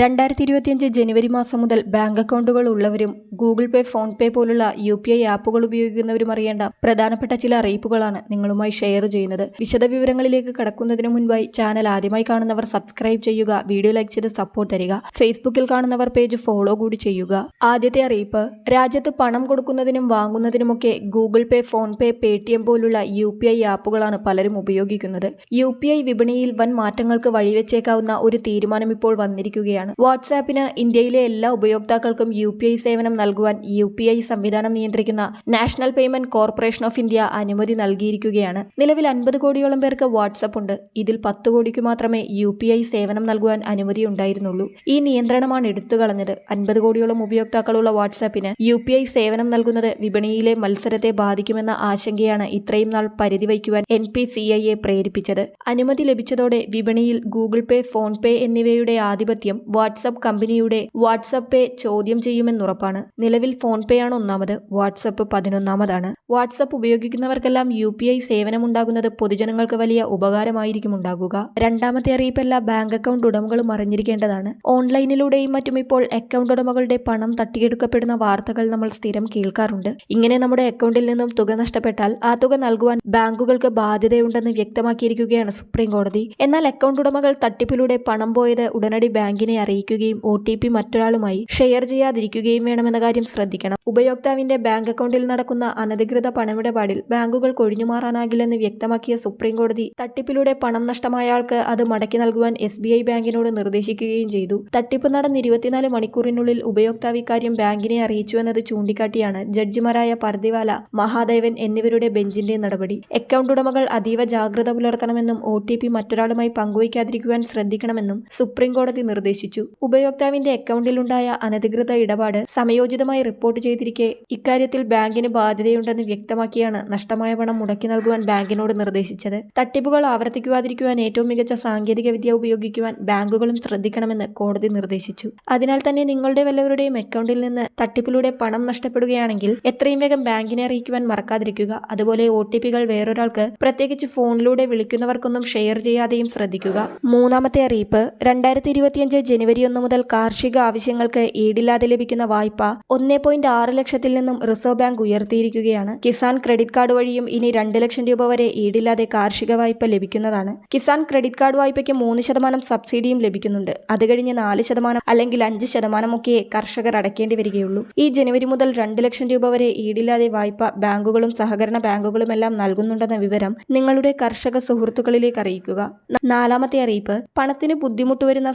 രണ്ടായിരത്തി ഇരുപത്തിയഞ്ച് ജനുവരി മാസം മുതൽ ബാങ്ക് അക്കൗണ്ടുകൾ ഉള്ളവരും ഗൂഗിൾ പേ ഫോൺ പേ പോലുള്ള യു പി ഐ ആപ്പുകൾ ഉപയോഗിക്കുന്നവരും അറിയേണ്ട പ്രധാനപ്പെട്ട ചില അറിയിപ്പുകളാണ് നിങ്ങളുമായി ഷെയർ ചെയ്യുന്നത്. വിശദവിവരങ്ങളിലേക്ക് കടക്കുന്നതിന് മുൻപായി ചാനൽ ആദ്യമായി കാണുന്നവർ സബ്സ്ക്രൈബ് ചെയ്യുക വീഡിയോ ലൈക്ക് ചെയ്ത് സപ്പോർട്ട് തരിക ഫേസ്ബുക്കിൽ കാണുന്നവർ പേജ് ഫോളോ കൂടി ചെയ്യുക. ആദ്യത്തെ അറിയിപ്പ് രാജ്യത്ത് പണം കൊടുക്കുന്നതിനും വാങ്ങുന്നതിനുമൊക്കെ ഗൂഗിൾ പേ ഫോൺ പേ പേ പോലുള്ള യു പി ഐ ആപ്പുകളാണ് പലരും ഉപയോഗിക്കുന്നത്. യു പി ഐ വിപണിയിൽ വൻ മാറ്റങ്ങൾക്ക് വഴിവെച്ചേക്കാവുന്ന ഒരു തീരുമാനം ഇപ്പോൾ വന്നിരിക്കുകയാണ്. വാട്സാപ്പിന് ഇന്ത്യയിലെ എല്ലാ ഉപയോക്താക്കൾക്കും യു പി ഐ സേവനം നൽകുവാൻ യു പി ഐ സംവിധാനം നിയന്ത്രിക്കുന്ന national payment corporation of India അനുമതി നൽകിയിരിക്കുകയാണ്. നിലവിൽ അൻപത് കോടിയോളം പേർക്ക് വാട്സപ്പ് ഉണ്ട്. ഇതിൽ പത്ത് കോടിക്ക് മാത്രമേ യു പി ഐ സേവനം നൽകുവാൻ അനുമതി ഉണ്ടായിരുന്നുള്ളൂ. ഈ നിയന്ത്രണമാണ് എടുത്തു കളഞ്ഞത്. അൻപത് കോടിയോളം ഉപയോക്താക്കളുള്ള വാട്സാപ്പിന് യു പി ഐ സേവനം നൽകുന്നത് വിപണിയിലെ മത്സരത്തെ ബാധിക്കുമെന്ന ആശങ്കയാണ് ഇത്രയും നാൾ പരിധി വയ്ക്കുവാൻ N P C I A പ്രേരിപ്പിച്ചത്. അനുമതി ലഭിച്ചതോടെ വിപണിയിൽ ഗൂഗിൾ പേ ഫോൺ പേ എന്നിവയുടെ ആധിപത്യം വാട്സപ്പ് കമ്പനിയുടെ വാട്സപ്പ് പേ ചോദ്യം ചെയ്യുമെന്നുറപ്പാണ് നിലവിൽ ഫോൺ പേ ആണ് ഒന്നാമത് വാട്സപ്പ് പതിനൊന്നാമതാണ്. വാട്സപ്പ് ഉപയോഗിക്കുന്നവർക്കെല്ലാം യു പി ഐ സേവനമുണ്ടാകുന്നത് പൊതുജനങ്ങൾക്ക് വലിയ ഉപകാരമായിരിക്കും ഉണ്ടാകുക. രണ്ടാമത്തെ അറിയിപ്പല്ല ബാങ്ക് അക്കൗണ്ട് ഉടമകളും അറിഞ്ഞിരിക്കേണ്ടതാണ്. ഓൺലൈനിലൂടെയും മറ്റും ഇപ്പോൾ അക്കൗണ്ട് ഉടമകളുടെ പണം തട്ടിയെടുക്കപ്പെടുന്ന വാർത്തകൾ നമ്മൾ സ്ഥിരം കേൾക്കാറുണ്ട്. ഇങ്ങനെ നമ്മുടെ അക്കൗണ്ടിൽ നിന്നും തുക നഷ്ടപ്പെട്ടാൽ ആ തുക നൽകുവാൻ ബാങ്കുകൾക്ക് ബാധ്യതയുണ്ടെന്ന് വ്യക്തമാക്കിയിരിക്കുകയാണ് സുപ്രീം കോടതി. എന്നാൽ അക്കൗണ്ട് ഉടമകൾ തട്ടിപ്പിലൂടെ പണം പോയത് ഉടനടി ബാങ്കിനെ അറിയിക്കുകയും ഒ ടി പി മറ്റൊരാളുമായി ഷെയർ ചെയ്യാതിരിക്കുകയും വേണമെന്ന കാര്യം ശ്രദ്ധിക്കണം. ഉപയോക്താവിന്റെ ബാങ്ക് അക്കൗണ്ടിൽ നടക്കുന്ന അനധികൃത പണമിടപാടിൽ ബാങ്കുകൾ കൊഴിഞ്ഞുമാറാനാകില്ലെന്ന് വ്യക്തമാക്കിയ സുപ്രീം കോടതി തട്ടിപ്പിലൂടെ പണം നഷ്ടമായ ആൾക്ക് അത് മടക്കി നൽകുവാൻ എസ് ബി ഐ ബാങ്കിനോട് നിർദ്ദേശിക്കുകയും ചെയ്തു. തട്ടിപ്പ് നടന്ന് ഇരുപത്തിനാല് മണിക്കൂറിനുള്ളിൽ ഉപയോക്താവ് ഇക്കാര്യം ബാങ്കിനെ അറിയിച്ചുവെന്നത് ചൂണ്ടിക്കാട്ടിയാണ് ജഡ്ജിമാരായ പർദിവാല മഹാദേവൻ എന്നിവരുടെ ബെഞ്ചിന്റെ നടപടി. അക്കൗണ്ട് ഉടമകൾ അതീവ ജാഗ്രത പുലർത്തണമെന്നും ഒ ടി പി മറ്റൊരാളുമായി പങ്കുവയ്ക്കാതിരിക്കുവാൻ ശ്രദ്ധിക്കണമെന്നും സുപ്രീം കോടതി നിർദ്ദേശിച്ചു. ഉപയോക്താവിന്റെ അക്കൗണ്ടിലുണ്ടായ അനധികൃത ഇടപാട് സമയോചിതമായി റിപ്പോർട്ട് ചെയ്തിരിക്കെ ഇക്കാര്യത്തിൽ ബാങ്കിന് ബാധ്യതയുണ്ടെന്ന് വ്യക്തമാക്കിയാണ് നഷ്ടമായ പണം മുടക്കി നൽകുവാൻ ബാങ്കിനോട് നിർദ്ദേശിച്ചത്. തട്ടിപ്പുകൾ ആവർത്തിക്കുവാതിരിക്കുവാൻ ഏറ്റവും മികച്ച സാങ്കേതിക വിദ്യ ഉപയോഗിക്കുവാൻ ബാങ്കുകളും ശ്രദ്ധിക്കണമെന്ന് കോടതി നിർദ്ദേശിച്ചു. അതിനാൽ തന്നെ നിങ്ങളുടെ വല്ലവരുടെയും അക്കൗണ്ടിൽ നിന്ന് തട്ടിപ്പിലൂടെ പണം നഷ്ടപ്പെടുകയാണെങ്കിൽ എത്രയും വേഗം ബാങ്കിനെ അറിയിക്കുവാൻ മറക്കാതിരിക്കുക. അതുപോലെ ഒ ടി പികൾ വേറൊരാൾക്ക് പ്രത്യേകിച്ച് ഫോണിലൂടെ വിളിക്കുന്നവർക്കൊന്നും ഷെയർ ചെയ്യാതെയും ശ്രദ്ധിക്കുക. മൂന്നാമത്തെ അറിയിപ്പ് രണ്ടായിരത്തി ഇരുപത്തിയഞ്ച് ഒന്ന് മുതൽ കാർഷിക ആവശ്യങ്ങൾക്ക് ഈടില്ലാതെ ലഭിക്കുന്ന വായ്പ ഒന്നേ പോയിന്റ് ആറ് ലക്ഷത്തിൽ നിന്നും റിസർവ് ബാങ്ക് ഉയർത്തിയിരിക്കുകയാണ്. കിസാൻ ക്രെഡിറ്റ് കാർഡ് വഴിയും ഇനി രണ്ട് ലക്ഷം രൂപ വരെ ഈടില്ലാതെ കാർഷിക വായ്പ ലഭിക്കുന്നതാണ്. കിസാൻ ക്രെഡിറ്റ് കാർഡ് വായ്പയ്ക്ക് മൂന്ന് ശതമാനം സബ്സിഡിയും ലഭിക്കുന്നുണ്ട്. അത് കഴിഞ്ഞ് നാല് ശതമാനം അല്ലെങ്കിൽ അഞ്ച് ശതമാനമൊക്കെ കർഷകർ അടയ്ക്കേണ്ടി വരികയുള്ളൂ. ഈ ജനുവരി മുതൽ രണ്ട് ലക്ഷം രൂപ വരെ ഈടില്ലാതെ വായ്പ ബാങ്കുകളും സഹകരണ ബാങ്കുകളുമെല്ലാം നൽകുന്നുണ്ടെന്ന വിവരം നിങ്ങളുടെ കർഷക സുഹൃത്തുക്കളിലേക്ക് അറിയിക്കുക. നാലാമത്തെ അറിയിപ്പ് പണത്തിന് ബുദ്ധിമുട്ട് വരുന്ന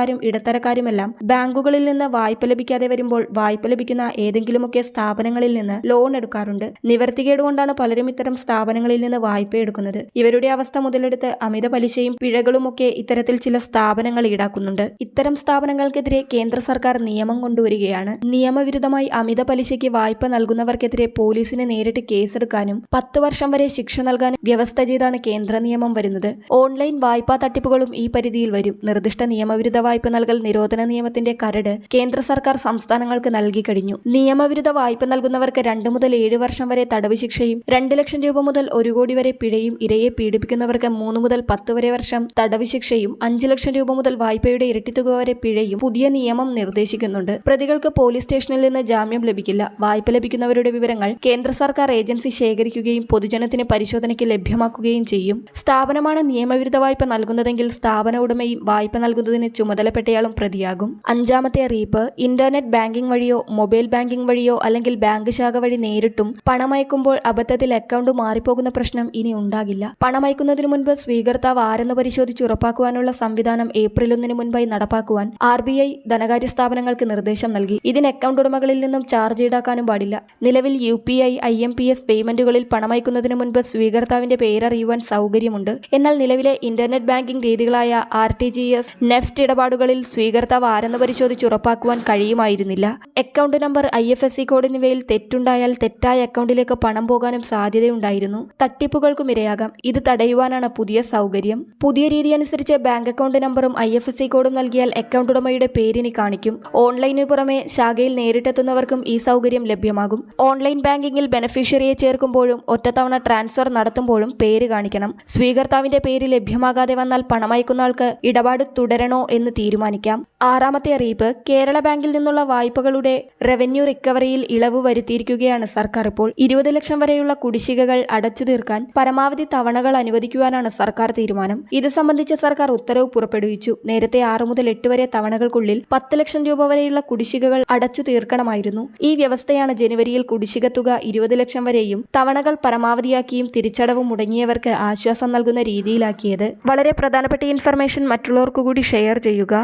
സാധാരണക്കാരും ഇടത്തരക്കാരുമെല്ലാം ബാങ്കുകളിൽ നിന്ന് വായ്പ ലഭിക്കാതെ വരുമ്പോൾ വായ്പ ലഭിക്കുന്ന ഏതെങ്കിലുമൊക്കെ സ്ഥാപനങ്ങളിൽ നിന്ന് ലോൺ എടുക്കാറുണ്ട്. നിവർത്തികേട് കൊണ്ടാണ് പലരും ഇത്തരം സ്ഥാപനങ്ങളിൽ നിന്ന് വായ്പ എടുക്കുന്നത്. ഇവരുടെ അവസ്ഥ മുതലെടുത്ത് അമിത പലിശയും പിഴകളുമൊക്കെ ഇത്തരത്തിൽ ചില സ്ഥാപനങ്ങൾ ഈടാക്കുന്നുണ്ട്. ഇത്തരം സ്ഥാപനങ്ങൾക്കെതിരെ കേന്ദ്ര സർക്കാർ നിയമം കൊണ്ടുവരികയാണ്. നിയമവിരുദ്ധമായി അമിത പലിശയ്ക്ക് വായ്പ നൽകുന്നവർക്കെതിരെ പോലീസിന് നേരിട്ട് കേസെടുക്കാനും പത്ത് വർഷം വരെ ശിക്ഷ നൽകാനും വ്യവസ്ഥ ചെയ്താണ് കേന്ദ്ര നിയമം വരുന്നത്. ഓൺലൈൻ വായ്പാ തട്ടിപ്പുകളും ഈ പരിധിയിൽ വരും. നിർദ്ദിഷ്ട നിയമവിരുദ്ധ വായ്പ നൽകൽ നിരോധന നിയമത്തിന്റെ കരട് കേന്ദ്ര സർക്കാർ സംസ്ഥാനങ്ങൾക്ക് നൽകി കഴിഞ്ഞു. നിയമവിരുദ്ധ വായ്പ നൽകുന്നവർക്ക് രണ്ട് മുതൽ ഏഴ് വർഷം വരെ തടവ് ശിക്ഷയും രണ്ട് ലക്ഷം രൂപ മുതൽ ഒരു കോടി വരെ പിഴയും ഇരയെ പീഡിപ്പിക്കുന്നവർക്ക് മൂന്ന് മുതൽ പത്ത് വരെ വർഷം തടവ് ശിക്ഷയും അഞ്ച് ലക്ഷം രൂപ മുതൽ വായ്പയുടെ ഇരട്ടിത്തുക വരെ പിഴയും പുതിയ നിയമം നിർദ്ദേശിക്കുന്നുണ്ട്. പ്രതികൾക്ക് പോലീസ് സ്റ്റേഷനിൽ നിന്ന് ജാമ്യം ലഭിക്കില്ല. വായ്പ ലഭിക്കുന്നവരുടെ വിവരങ്ങൾ കേന്ദ്ര സർക്കാർ ഏജൻസി ശേഖരിക്കുകയും പൊതുജനത്തിന് പരിശോധനയ്ക്ക് ലഭ്യമാക്കുകയും ചെയ്യും. സ്ഥാപനമാണ് നിയമവിരുദ്ധ വായ്പ നൽകുന്നതെങ്കിൽ സ്ഥാപന ഉടമയും വായ്പ നൽകുന്നതിന് ചുമതലപ്പെട്ടയാളും പ്രതിയാകും. അഞ്ചാമത്തെ അറിയിപ്പ് ഇന്റർനെറ്റ് ബാങ്കിംഗ് വഴിയോ മൊബൈൽ ബാങ്കിംഗ് വഴിയോ അല്ലെങ്കിൽ ബാങ്ക് ശാഖ വഴി നേരിട്ടും പണമയക്കുമ്പോൾ അബദ്ധത്തിൽ അക്കൗണ്ട് മാറിപ്പോകുന്ന പ്രശ്നം ഇനി ഉണ്ടാകില്ല. പണമയക്കുന്നതിന് മുൻപ് സ്വീകർത്താവ് ആരെന്ന് പരിശോധിച്ച് ഉറപ്പാക്കുവാനുള്ള സംവിധാനം ഏപ്രിൽ ഒന്നിന് മുൻപായി നടപ്പാക്കുവാൻ ആർ ബി ഐ ധനകാര്യ സ്ഥാപനങ്ങൾക്ക് നിർദ്ദേശം നൽകി. ഇതിന് അക്കൗണ്ട് ഉടമകളിൽ നിന്നും ചാർജ് ഈടാക്കാനും പാടില്ല. നിലവിൽ U P I I M P S പേയ്മെന്റുകളിൽ പണമയക്കുന്നതിന് മുൻപ് സ്വീകർത്താവിന്റെ പേരറിയുവാൻ സൗകര്യമുണ്ട്. എന്നാൽ നിലവിലെ internet banking രീതികളായ R T G S NEFT ഇടപാടുകളിൽ സ്വീകർത്താവ് ആരെന്ന് പരിശോധിച്ച് ഉറപ്പാക്കുവാൻ കഴിയുമായിരുന്നില്ല. Account number I F S C code എന്നിവയിൽ തെറ്റുണ്ടായാൽ തെറ്റായ അക്കൗണ്ടിലേക്ക് പണം പോകാനും സാധ്യതയുണ്ടായിരുന്നു. തട്ടിപ്പുകൾക്കും ഇരയാകാം. ഇത് തടയുവാനാണ് പുതിയ സൗകര്യം. പുതിയ രീതി അനുസരിച്ച് ബാങ്ക് അക്കൗണ്ട് നമ്പറും ഐ എഫ് എസ് സി കോഡും നൽകിയാൽ അക്കൗണ്ട് ഉടമയുടെ പേരിന് കാണിക്കും. ഓൺലൈനിന് പുറമെ ശാഖയിൽ നേരിട്ടെത്തുന്നവർക്കും ഈ സൗകര്യം ലഭ്യമാകും. ഓൺലൈൻ ബാങ്കിങ്ങിൽ ബെനഫിഷ്യറിയെ ചേർക്കുമ്പോഴും ഒറ്റത്തവണ ട്രാൻസ്ഫർ നടത്തുമ്പോഴും പേര് കാണിക്കണം. സ്വീകർത്താവിന്റെ പേര് ലഭ്യമാകാതെ വന്നാൽ പണമയക്കുന്ന ആൾക്ക് ഇടപാട് തുടരണോ എന്ന് തീരുമാനിക്കാം. ആറാമത്തെ അറിയിപ്പ് കേരള ബാങ്കിൽ നിന്നുള്ള വായ്പകളുടെ റവന്യൂ റിക്കവറിയിൽ ഇളവ് വരുത്തിയിരിക്കുകയാണ് സർക്കാർ. ഇപ്പോൾ ഇരുപത് ലക്ഷം വരെയുള്ള കുടിശ്ശികകൾ അടച്ചു തീർക്കാൻ പരമാവധി തവണകൾ അനുവദിക്കുവാനാണ് സർക്കാർ തീരുമാനം. ഇത് സംബന്ധിച്ച് സർക്കാർ ഉത്തരവ് പുറപ്പെടുവിച്ചു. നേരത്തെ ആറ് മുതൽ എട്ട് വരെ തവണകൾക്കുള്ളിൽ പത്ത് ലക്ഷം രൂപ വരെയുള്ള കുടിശ്ശികകൾ അടച്ചു തീർക്കണമായിരുന്നു. ഈ വ്യവസ്ഥയാണ് ജനുവരിയിൽ കുടിശ്ശിക തുക ഇരുപത് ലക്ഷം വരെയും തവണകൾ പരമാവധിയാക്കിയും തിരിച്ചടവ് മുടങ്ങിയവർക്ക് ആശ്വാസം നൽകുന്ന രീതിയിലാക്കിയത്. വളരെ പ്രധാനപ്പെട്ട ഇൻഫർമേഷൻ മറ്റുള്ളവർക്കു കൂടി ഷെയർ ചെയ്യുക. గా.